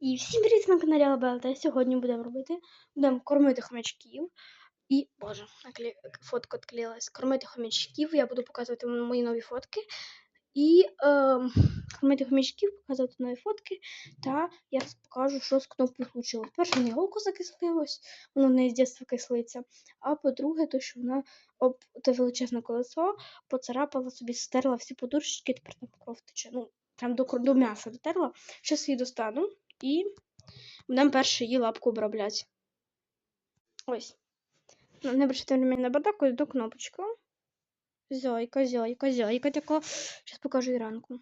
І всім привіт на каналі Алабелта. Сьогодні будемо робити, будемо кормити хомячків. І, боже, накле... фотка відклеїлась. Кормити хомячків. Я буду показувати мої нові фотки. І ем, кормити хомячків, показувати нові фотки. Та я покажу, що з кнопкою случилось. Перше, не голку закислилось, воно в неї з дитинства кислиться. А по-друге, то, що вона об те величезне колесо поцарапала собі, стерла всі подушечки, тепер там кров тече. Ну, прям до, до м'яса дотерла. Щас її достану і будемо перше її лапку обробляти. Ось. Ну, Не внимание на бардак, ось до кнопочку. Зойка, зойка, зойка така. Зараз покажу і ранку.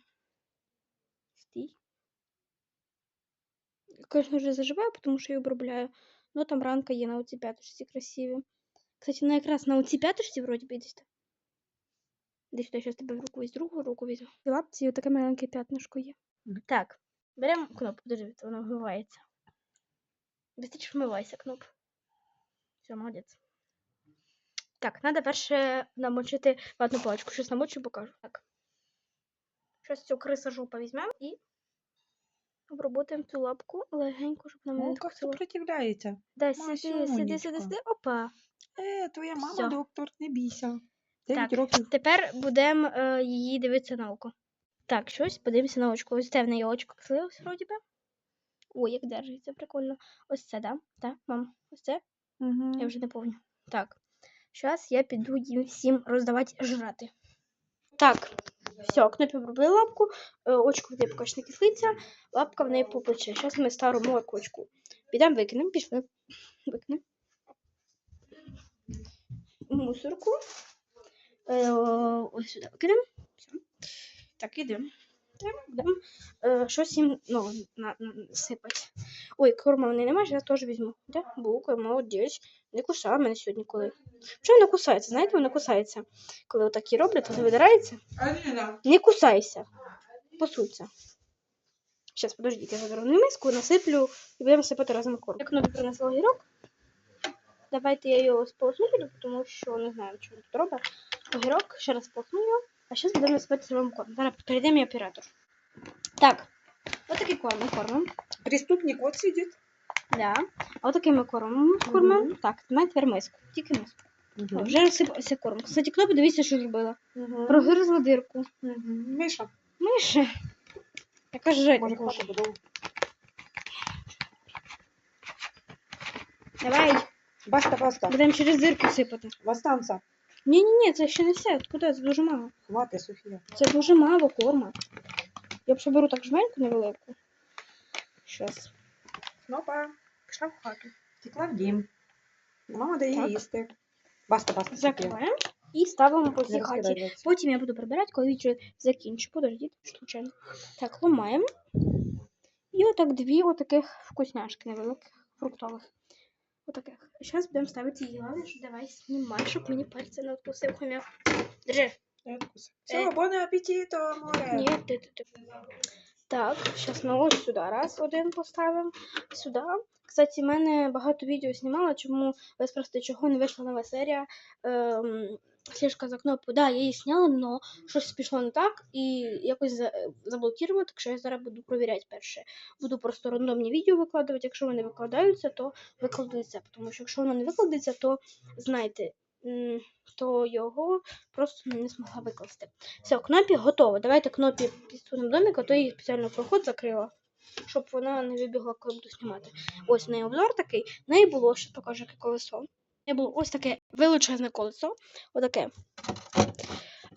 Стій. Конечно, вже заживаю, тому що я обробляю. Ну там ранка є на оцій п'яточці красиві. Кстати, вона якраз на оцій п'яточці вроді би десь. там. Десь сюди, зараз тебе в руку візь, другу руку візьму. В лапці таке маленьке п'ятнишко є. Так, беремо кнопку, подивіться, вона вмивається. Быстріше вмивайся, кноп. Все, молодець. Так, треба перше намочити ватну паличку. Щось намочу, покажу. Так. Щось цю криса жопа візьмемо і обработаємо цю лапку легенько, щоб нам не Ну, как відкусило. сопротивляється. Да, сиди, сиди, сиди, сиди. Опа. Е, твоя мама Всьо. доктор, не бійся. Так. років. Тепер будемо е, її дивитися на око. Так, щось, подивимося на очко. Ось це в неї очко клеїлось, вроді би. Ой, як держиться, прикольно. Ось це, да? Так, мам, ось це? Угу. Я вже не пам'ятаю. Так. Зараз я піду їм всім роздавати жрати. Так, все, кнопі обробили лапку, е, очко в неї поки що не кислиться, лапка в неї попече. Зараз ми стару молокочку підемо викинемо, пішли. Викинемо. Мусорку. Е, ось сюди викинемо. Так, ідемо. Так, будемо е, щось їм ну, на, на, сипати. Ой, корма в неї немає, я теж візьму. Де? Бука, молодець. Не кусає мене сьогодні коли. Чому не кусається? Знаєте, вона кусається. Коли отакі роблять, вона видирається. Не кусайся. Посуться. Зараз, подождіть, я заберу на миску, насиплю і будемо сипати разом корм. Як ноги принесла огірок. Давайте я його сполосну тому що не знаю, чого тут робить. Огірок, ще раз сполосну його, а зараз будемо насипати сирим корм. Зараз перейде мій оператор. Так, отакий корм ми кормимо. Преступник от сидить. Да. А отакий ми кормимо. кормимо. Мгм. Так, тримай тепер миску. Тільки миску. О. Вже розсипався корм. Кстати, кнопи, дивіться, що зробила. Угу. Прогризла дирку. Миша, Миша. Яка жать. може хватить додому. Давай, Баста, баста. будемо через дирку сипати. Востанца. Ні, ні, ні, це ще не все. Куди? Це дуже мало. Хвати, Софія. Це дуже мало корма. Я б ще беру так жменьку невелику. Щас. Кнопа. Пішла в хату. Текла в дім. Мама дає Так. їсти. Баста, баста, Софія. Закриваємо і ставимо по Не цій хаті. Потім я буду прибирати, коли вечір закінчу. Подождіть, случайно. Так, ламаємо. І отак дві отаких вкусняшки невеликих, фруктових. Отаких. Зараз будемо ставити її. Що давай знімай, щоб мені пальці не відкусив хомяк. Держи. Не відкусив. Все, бон апетиту, море. Ні, ти, ти, ти. Так, зараз ми ось сюди раз один поставимо. Сюди. Кстати, в мене багато відео знімала, чому ви спросите, чого не вийшла нова серія. Ем, слежка за кнопкою. Да, я її зняла, але щось пішло не так і якось за, заблокувало, так що я зараз буду перевіряти перше. Буду просто рандомні відео викладувати. Якщо вони викладаються, то викладується. Тому що якщо воно не викладається, то знайте, то його просто не змогла викласти. Все, кнопі готово. Давайте кнопі підсунемо домик, а то її спеціально проход закрила, щоб вона не вибігла, коли буду знімати. Ось в неї обзор такий. В неї було, що покажу, яке колесо. Було ось таке величезне колесо. Отаке.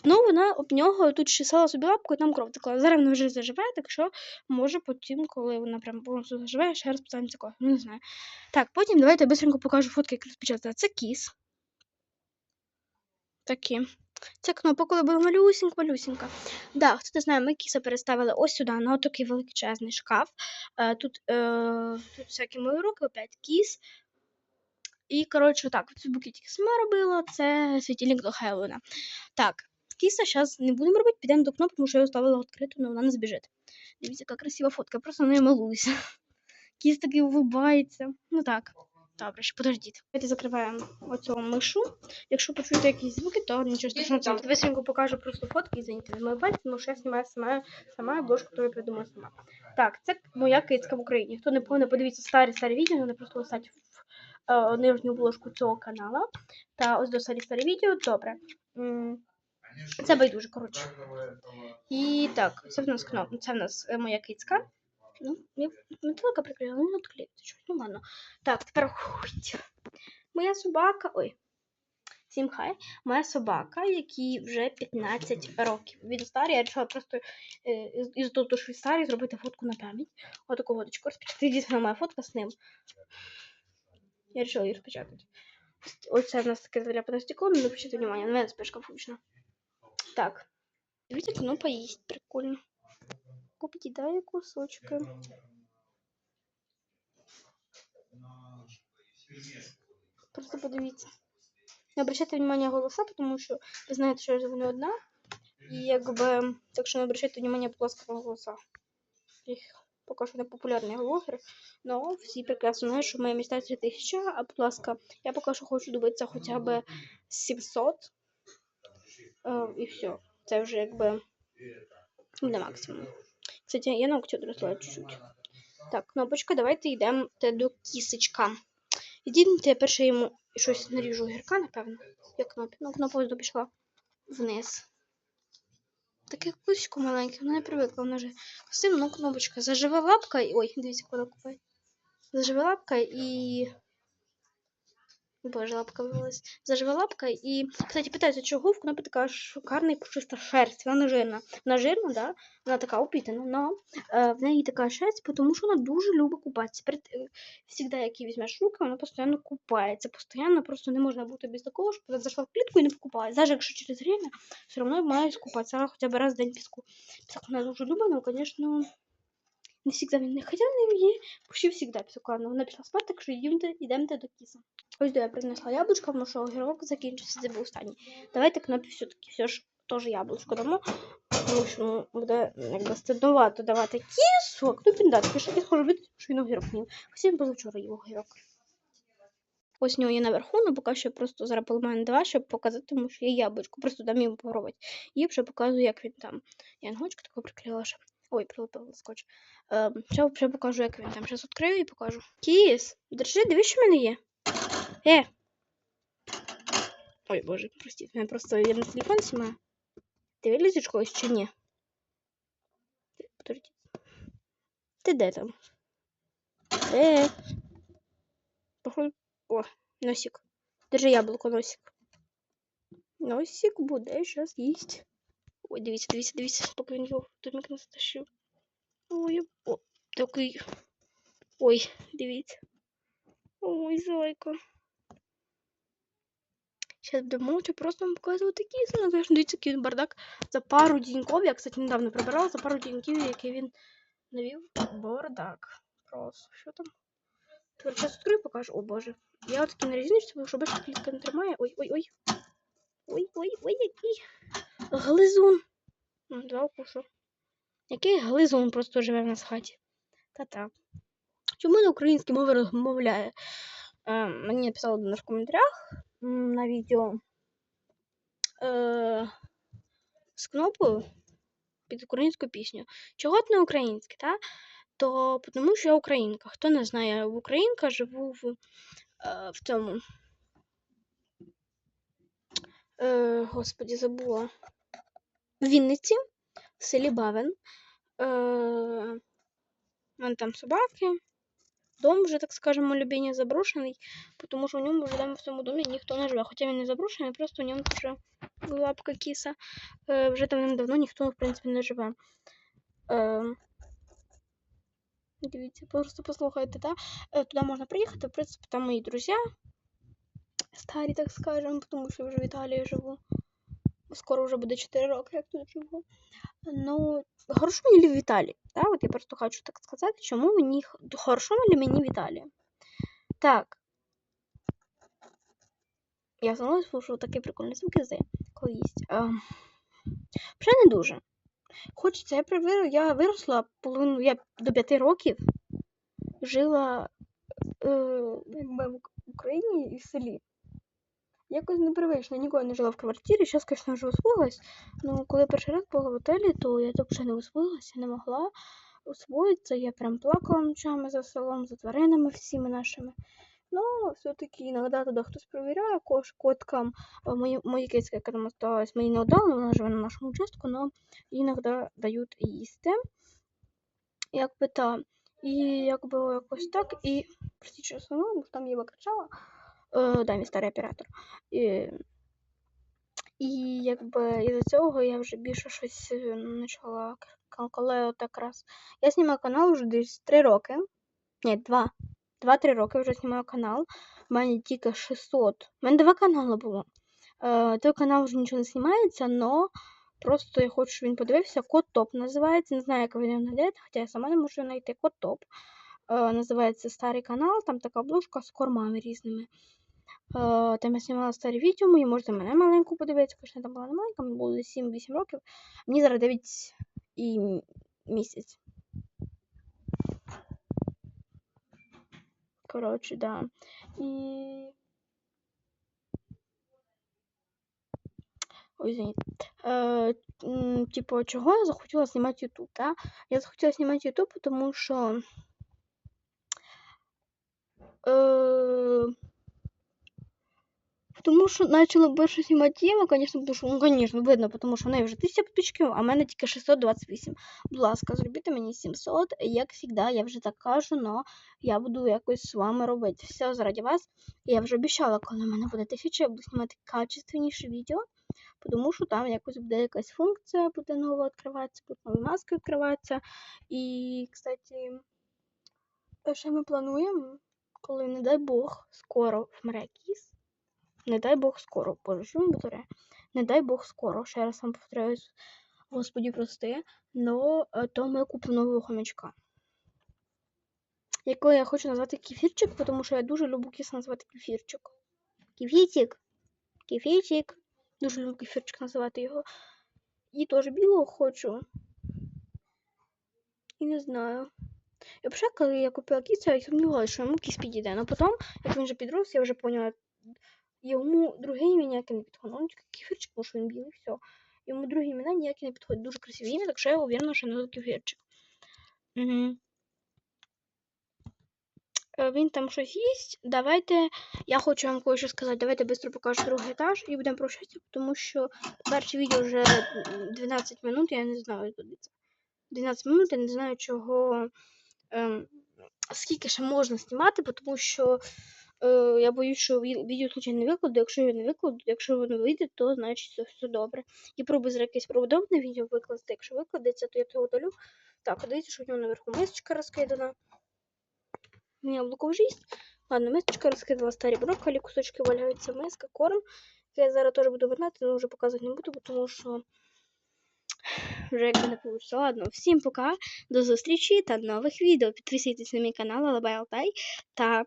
Ну, вона об нього тут чесала собі лапку і там кров текла. Зараз вона вже заживає, так що може потім, коли вона прям повністю заживає, ще раз це колесо. Ну, не знаю. Так, потім давайте я быстренько покажу фотки, як розпечатати. Це кіс. Такі. Ця кнопка, коли була малюсінька, малюсінька. Да, хто не знає, ми кіса переставили ось сюди, на отакий величезний шкаф. Е, тут, е, тут всякі мої руки, опять кіс. І, коротше, так, цю букетик сама робила, це світильник до Хеллоуіна. Так, кіса зараз не будемо робити, підемо до кнопки, тому що я оставила відкриту, але вона не збіжить. Дивіться, яка красива фотка, я просто на неї малуюся. Кіс такий улыбається. Ну так. Добре, ще подождіть. Давайте закриваємо оцю мишу. Якщо почуєте якісь звуки, то нічого страшного. Це висінько покажу просто фотки, извините, від моєї пальці, тому що я знімаю сама, сама обложку, яку я придумала сама. Так, це моя кицька в Україні. Хто не повинен, подивіться старі старі відео, вони просто листать в е, нижню обложку цього каналу. Та ось до старі відео. Добре. Це байдуже, коротше. І так, це в нас кнопка, це в нас е, моя кицька. Ну, метелика приклеїла, ну не відклеїться щось. Ну ладно. Так, тепер хуйть. Моя собака. Ой. Всім хай. Моя собака, якій вже 15 років. Він старий, я вирішила просто е, із- того, що він старий, зробити фотку на пам'ять. Отаку водочку розпечатати. Дійсно, моя фотка з ним. Я вирішила її розпечатати. Оце в нас таке заляпане стекло, не обращайте внимання, на мене спешка фучна. Так. Дивіться, кіно поїсть, прикольно. Купить дай кусочки. Просто подивіться. Не обращайте внимание голоса, тому що ви знаєте, що я живу не одна. І якби, так що не обращайте внимание, будь ласка, на голоса. Їх поки що не популярний блогер, але всі прекрасно знають, що моя мечта 3000, а будь ласка, я поки що хочу добитися хоча б 700. Е, і все. Це вже якби буде максимум. Кстати, я ногті одросла чуть-чуть. Так, кнопочка, давайте йдемо до кісочка. Єдине, я перше йому щось наріжу гірка, напевно. Як кнопі. Ну, кнопка пішла вниз. Таке кусочку маленьке, вона не привикла, вона же костюм, ну кнопочка. Зажива лапка. Ой, дивіться, куди купай. Зажива лапка і. Боже, лапка вивелась. Зажива лапка і. Кстати, питаються, чого в кнопі така шикарна і пушиста шерсть. Вона не жирна. Вона жирна, да? Вона така упітана, но е, в неї така шерсть, тому що вона дуже любить купатися. Перед, е, всегда, як її візьмеш руки, вона постійно купається. Постійно просто не можна бути без такого, щоб вона зайшла в клітку і не покупалась. Навіть якщо через время, все одно має скупатися хоча б раз в день піску. Пісок вона дуже любить, але, звісно, не завжди він не хоча в неї почти завжди пісок. Ладно, вона пішла спати, так що йдемте, йдемте до кіса. Ось до я принесла яблучко, тому що огірок закінчився, це був останній. Давайте кнопі все-таки все ж теж яблучко дамо, тому що ну, буде якби стидновато давати кісу, а кнопі не дати, що я схожу від, що він не їв. Хоча він позавчора їв огірок. Ось нього є наверху, але поки що просто зараз поламаю два, щоб показати, тому що є яблучко. Просто дам йому попробувати. І вже показую, як він там. Я ангочку таку приклеїла ще. Ой, прилепила скотч. Ем, ще, ще покажу, як він там. Зараз відкрию і покажу. Кіс, держи, дивись, що в мене є. Е. Ой, боже, простіть, мене просто на телефон знімаю. Ти вилізеш когось чи ні? Подожди. Ти де там? Е. Походу. О, носик. Держи яблуко, носик. Носик буде зараз їсть. Ой, дивіться, дивіться, дивіться, поки він його в домик не затащив. Ой, о, такий. Ой, дивіться. Ой, зайка. Сейчас буду молча просто вам показувати. Ну, звісно, дивіться, який він бардак. За пару діньків, я, кстати, недавно прибирала, за пару діньків, який він навів бардак. Просто, що там? Тепер зараз відкрию покажу. О, боже. Я от такий на резиночці, тому що більше клітка не тримає. Ой, ой, ой. Ой, ой, ой, який глизун. Два укуси. Який глизун просто живе в нас в хаті. Та-та. Чому на українській мові розмовляє? Е, мені написали один в коментарях на відео е, з кнопкою під українську пісню. Чого ти не українське, та? То тому що я українка. Хто не знає, я українка живу в, е, в цьому. Е, господі, забула. Вінниці, в селі Бавен. Е, вон там собаки. Дом вже, так скажемо, любіння заброшений, тому що в ньому вже там в цьому домі ніхто не живе. Хоча він не заброшений, просто в ньому вже лапка кіса. Е, вже давним-давно ніхто, в принципі, не живе. Е, дивіться, просто послухайте, та? Е, туди можна приїхати, в принципі, там мої друзі. Старі, так скажемо, тому що я вже в Італії живу. Скоро вже буде 4 роки, як тут живу. Ну, хорошо мені в Італії. Да? От я просто хочу так сказати, чому мені хорошо мені в Італії. Так. Я знову слушаю такі прикольні звуки здає, коли їсть. Ем, Вже не дуже. Хочеться, я привир, я виросла половину, я до 5 років жила Ук- в Україні і в селі. Якось непривично, ніколи не жила в квартирі. Зараз, звісно, вже освоїлась. Ну, коли перший раз була в готелі, то я так вже не освоїлася, не могла освоїтися. Я прям плакала ночами за селом, за тваринами всіми нашими. Ну, все-таки іноді туди хтось перевіряє кош, коткам. Мої кицьки, яка там осталась, мені не отдали, вона живе на нашому участку, але іноді дають їсти. Якби та. І якби якось так. І простіть, що основно, бо там Єва кричала. Е, да, мій старий оператор. І, і якби із-за цього я вже більше щось е, почала. Коли отак раз. Я знімаю канал вже десь 3 роки. Ні, 2. 2-3 роки вже знімаю канал. У мене тільки 600. У мене два канали було. Е, той канал вже нічого не знімається, але просто я хочу, щоб він подивився. Код Топ називається. Не знаю, як він його знайде, хоча я сама не можу знайти Код Топ. Називається старий канал, там така обложка з кормами різними. Е, там я знімала старі відео мої, можете мене маленьку подивитися, звісно, там була не маленька, мені було 7-8 років. Мені зараз 9 і місяць. Коротше, да. І. Ой, извините. Е, типу, чого я захотіла знімати YouTube, да? Я захотіла знімати YouTube, тому що. Е, тому що почала більше знімати Єва, звісно, тому що, ну, звісно, видно, тому що в неї вже 1000 підписчиків, а в мене тільки 628. Будь ласка, зробіть мені 700. Як завжди, я вже так кажу, але я буду якось з вами робити все заради вас. Я вже обіцяла, коли в мене буде 1000, я буду знімати качественніше відео, тому що там якось буде якась функція, буде нова відкриватися, будуть нові маски відкриватися. І, кстати, ще ми плануємо, коли, не дай Бог, скоро вмре кіс. Не дай Бог скоро, боже, повторяє? Не дай Бог скоро, ще раз вам повторяюсь, Господі прости, но е, то ми купимо нового хомячка. Якого я хочу назвати кефірчик, тому що я дуже люблю кіс назвати кефірчик. Кефірчик. Кефірчик. Дуже люблю кефірчик називати його. І теж білого хочу. І не знаю. І взагалі, коли я купила кіса, я сумнівалася, що йому кіс підійде. Но потім, як він вже підрос, я вже поняла, йому друге ім'я ніяке не підходить. Ну, кефірчик, тому що він білий, все. Йому друге ім'я ніяке не підходить. Дуже красиве ім'я, так що я уверена, що назву кефірчик. Угу. Він там щось їсть. Давайте. Я хочу вам кое-що сказати. Давайте швидко покажу другий етаж і будемо прощатися, тому що перше відео вже 12 минут, я не знаю, куди це. 12 минут, я не знаю, чого. Ем, скільки ще можна знімати, тому що е, я боюсь, що відео случайно не викладу. Якщо його не викладу, якщо воно вийде, то значить все, все добре. І пробую зараз якесь правдопне відео викласти. Якщо викладеться, то я це удалю. Так, дивіться, що в нього наверху мисочка розкидана. Мені яблуко вже їсть. Ладно, мисочка розкидала старі брокколі, кусочки валяються, миска, корм. Я зараз теж буду вернати, але вже показувати не буду, тому що вже якби не вийшло. Ладно, всім пока, до зустрічі та нових відео. Підписуйтесь на мій канал Алабай Алтай та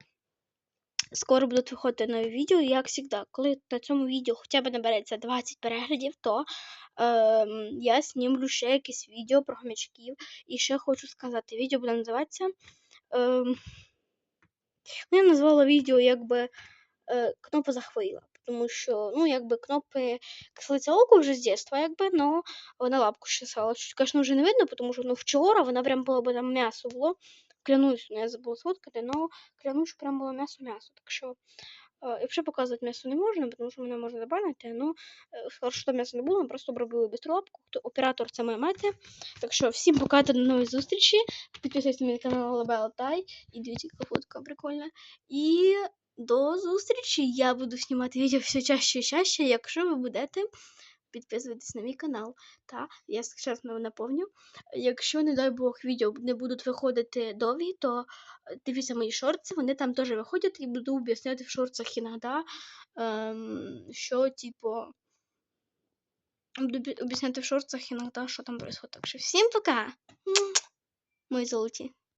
скоро будуть виходити нові відео. Як завжди, коли на цьому відео хоча б набереться 20 переглядів, то ем, я знімлю ще якесь відео про хомячків. І ще хочу сказати, відео буде називатися. Ем, ну, я назвала відео якби е, кнопа захворіла. Тому що, ну, якби кнопи кислиця око вже з дитинства, якби, но вона лапку чесала. Чуть, звісно, вже не видно, тому що ну, вчора вона прям було, бо там м'ясо було. Клянусь, ну, я забула сфоткати, но клянусь, що прям було м'ясо-м'ясо. Так що, якщо показувати м'ясо не можна, тому що мене можна забанити, ну, е, хорошо, м'ясо не було, ми просто обробили бистру лапку. Хто оператор це моя мати. Так що, всім пока до нової зустрічі. Підписуйтесь на мій канал Лабела Тай. І дивіться, яка фотка прикольна. І до зустрічі! Я буду знімати відео все чаще і чаще, якщо ви будете підписуватись на мій канал. Та я зараз наповню. Якщо, не дай Бог, відео не будуть виходити довгі, то е, дивіться мої шорти, вони там теж виходять і буду об'ясняти в шорцах іноді, ем, що, типу, буду об'ясняти в шорцах іноді, що там відбувається. Так що всім пока! Мої золоті!